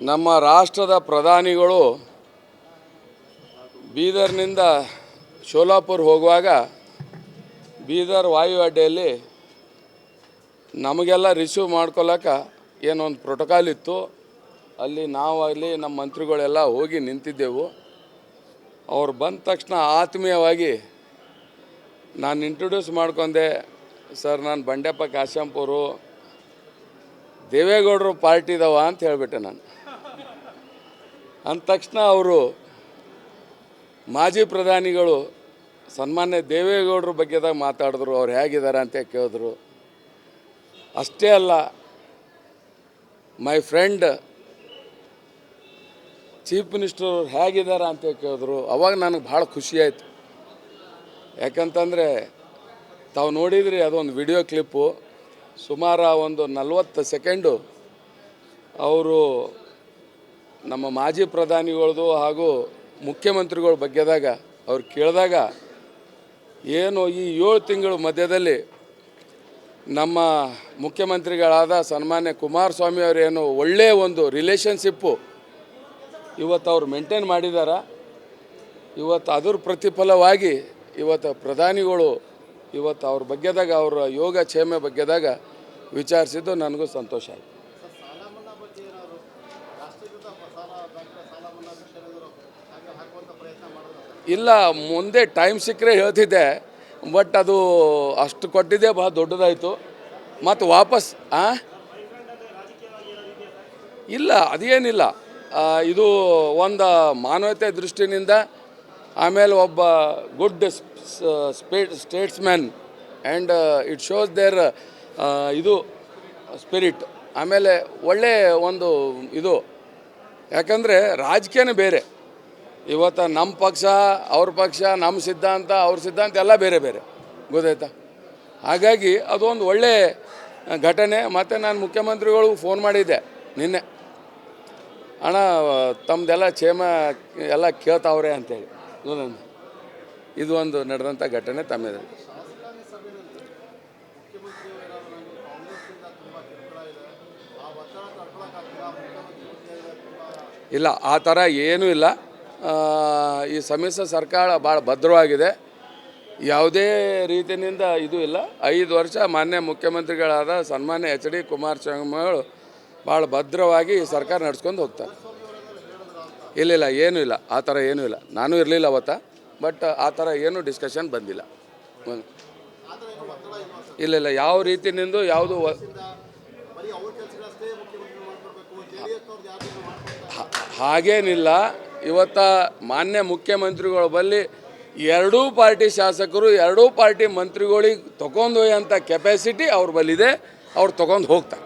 ನಮ್ಮ ರಾಷ್ಟ್ರದ ಪ್ರಧಾನಿಗಳು ಬೀದರ್ನಿಂದ ಶೋಲಾಪುರ್ ಹೋಗುವಾಗ ಬೀದರ್ ವಾಯು ಅಡ್ಡೆಯಲ್ಲಿ ನಮಗೆಲ್ಲ ರಿಸೀವ್ ಮಾಡ್ಕೊಳಕ್ಕೆ ಏನೊಂದು ಪ್ರೋಟೋಕಾಲ್ ಇತ್ತು. ಅಲ್ಲಿ ನಾವು, ಅಲ್ಲಿ ನಮ್ಮ ಮಂತ್ರಿಗಳೆಲ್ಲ ಹೋಗಿ ನಿಂತಿದ್ದೆವು. ಅವ್ರು ಬಂದ ತಕ್ಷಣ ಆತ್ಮೀಯವಾಗಿ ನಾನು ಇಂಟ್ರೊಡ್ಯೂಸ್ ಮಾಡ್ಕೊಂಡೆ, ಸರ್, ನಾನು ಬಂಡೆಪ್ಪ, ಕಾಶ್ಯಂಪುರು, ದೇವೇಗೌಡರು ಪಾರ್ಟಿದವ ಅಂತ ಹೇಳಿಬಿಟ್ಟೆ ನಾನು. ಅಂದ ತಕ್ಷಣ ಅವರು ಮಾಜಿ ಪ್ರಧಾನಿಗಳು ಸನ್ಮಾನ್ಯ ದೇವೇಗೌಡರ ಬಗ್ಗೆದಾಗ ಮಾತಾಡಿದ್ರು, ಅವ್ರು ಹೇಗಿದ್ದಾರೆ ಅಂತ ಕೇಳಿದ್ರು. ಅಷ್ಟೇ ಅಲ್ಲ, ಮೈ ಫ್ರೆಂಡ್ ಚೀಫ್ ಮಿನಿಸ್ಟರ್ ಹೇಗಿದ್ದಾರೆ ಅಂತ ಕೇಳಿದ್ರು. ಅವಾಗ ನನಗೆ ಭಾಳ ಖುಷಿ ಆಯಿತು. ಯಾಕಂತಂದರೆ ತಾವು ನೋಡಿದ್ರಿ, ಅದೊಂದು ವಿಡಿಯೋ ಕ್ಲಿಪ್ಪು. ಸುಮಾರು ಒಂದು ನಲ್ವತ್ತು ಸೆಕೆಂಡು ಅವರು ನಮ್ಮ ಮಾಜಿ ಪ್ರಧಾನಿಗಳದು ಹಾಗೂ ಮುಖ್ಯಮಂತ್ರಿಗಳ ಬಗ್ಗೆದಾಗ ಅವ್ರು ಕೇಳಿದಾಗ ಏನು ಈ ಏಳು ತಿಂಗಳ ಮಧ್ಯದಲ್ಲಿ ನಮ್ಮ ಮುಖ್ಯಮಂತ್ರಿಗಳಾದ ಸನ್ಮಾನ್ಯ ಕುಮಾರಸ್ವಾಮಿ ಅವರೇನು ಒಳ್ಳೆಯ ಒಂದು ರಿಲೇಷನ್ಶಿಪ್ಪು ಇವತ್ತು ಅವ್ರು ಮೇಂಟೈನ್ ಮಾಡಿದಾರ. ಇವತ್ತು ಅದ್ರ ಪ್ರತಿಫಲವಾಗಿ ಇವತ್ತು ಪ್ರಧಾನಿಗಳು ಇವತ್ತು ಅವ್ರ ಬಗ್ಗೆದಾಗ ಅವರ ಯೋಗ ಕ್ಷೇಮ ಬಗ್ಗೆದಾಗ ವಿಚಾರಿಸಿದ್ದು ನನಗೂ ಸಂತೋಷ ಆಯಿತು. ಇಲ್ಲ, ಮುಂದೆ ಟೈಮ್ ಸಿಕ್ಕರೆ ಹೇಳ್ತಿದ್ದೆ ಬಟ್ ಅದು ಅಷ್ಟು ಕೊಟ್ಟಿದ್ದೆ, ಬಹಳ ದೊಡ್ಡದಾಯಿತು. ಮತ್ತು ವಾಪಸ್, ಆ? ಇಲ್ಲ, ಅದೇನಿಲ್ಲ. ಇದು ಒಂದು ಮಾನವತೆ ದೃಷ್ಟಿನಿಂದ, ಆಮೇಲೆ ಒಬ್ಬ good ಸ್ಪೇ statesman and it shows there ಇದು ಸ್ಪಿರಿಟ್ ಆಮೇಲೆ ಒಳ್ಳೆ ಒಂದು ಇದು, ಯಾಕಂದರೆ ರಾಜಕೀಯನೇ ಬೇರೆ. ಇವತ್ತು ನಮ್ಮ ಪಕ್ಷ, ಅವ್ರ ಪಕ್ಷ ನಮ್ಮ ಸಿದ್ಧಾಂತ, ಅವ್ರ ಸಿದ್ಧಾಂತ ಎಲ್ಲ ಬೇರೆ ಬೇರೆ. ಗೊತ್ತಾಯ್ತಾ? ಹಾಗಾಗಿ ಅದೊಂದು ಒಳ್ಳೆ ಘಟನೆ. ಮತ್ತು ನಾನು ಮುಖ್ಯಮಂತ್ರಿಗಳು ಫೋನ್ ಮಾಡಿದ್ದೆ ನಿನ್ನೆ. ಅಣ್ಣ ತಮ್ಮದೆಲ್ಲ ಕ್ಷೇಮ, ಎಲ್ಲ ಕೇಳ್ತಾವ್ರೆ ಅಂತೇಳಿ? ಇದು ಒಂದು ನಡೆದಂಥ ಘಟನೆ ತಮ್ಮಿದೆ ಇಲ್ಲ, ಆ ಥರ ಏನೂ ಇಲ್ಲ. ಈ ಸಮ್ಮಿಶ್ರ ಸರ್ಕಾರ ಭಾಳ ಭದ್ರವಾಗಿದೆ. ಯಾವುದೇ ರೀತಿಯಿಂದ ಇದು ಇಲ್ಲ. ಐದು ವರ್ಷ ಮಾನ್ಯ ಮುಖ್ಯಮಂತ್ರಿಗಳಾದ ಸನ್ಮಾನ್ಯ ಎಚ್ ಡಿ ಕುಮಾರಸ್ವಾಮಿಗಳು ಭಾಳ ಭದ್ರವಾಗಿ ಈ ಸರ್ಕಾರ ನಡ್ಸ್ಕೊಂಡು ಹೋಗ್ತಾರೆ. ಇಲ್ಲ ಇಲ್ಲ, ಏನೂ ಇಲ್ಲ. ಆ ಥರ ಏನೂ ಇಲ್ಲ. ನಾನು ಇರಲಿಲ್ಲ ಅವತ್ತ, ಬಟ್ ಆ ಥರ ಏನೂ ಡಿಸ್ಕಷನ್ ಬಂದಿಲ್ಲ. ಇಲ್ಲ ಇಲ್ಲ, ಯಾವ ರೀತಿಯಿಂದ ಯಾವುದು ಹಾಗೇನಿಲ್ಲ. ಇವತ್ತ ಮಾನ್ಯ ಮುಖ್ಯಮಂತ್ರಿಗಳ ಬಳಿ ಎರಡೂ ಪಾರ್ಟಿ ಶಾಸಕರು, ಎರಡೂ ಪಾರ್ಟಿ ಮಂತ್ರಿಗಳಿಗೆ ತಗೊಂಡು ಅಂತ ಕೆಪಾಸಿಟಿ ಅವ್ರ ಬಲ್ಲಿದೆ. ಅವ್ರು ತೊಗೊಂಡು ಹೋಗ್ತಾರೆ.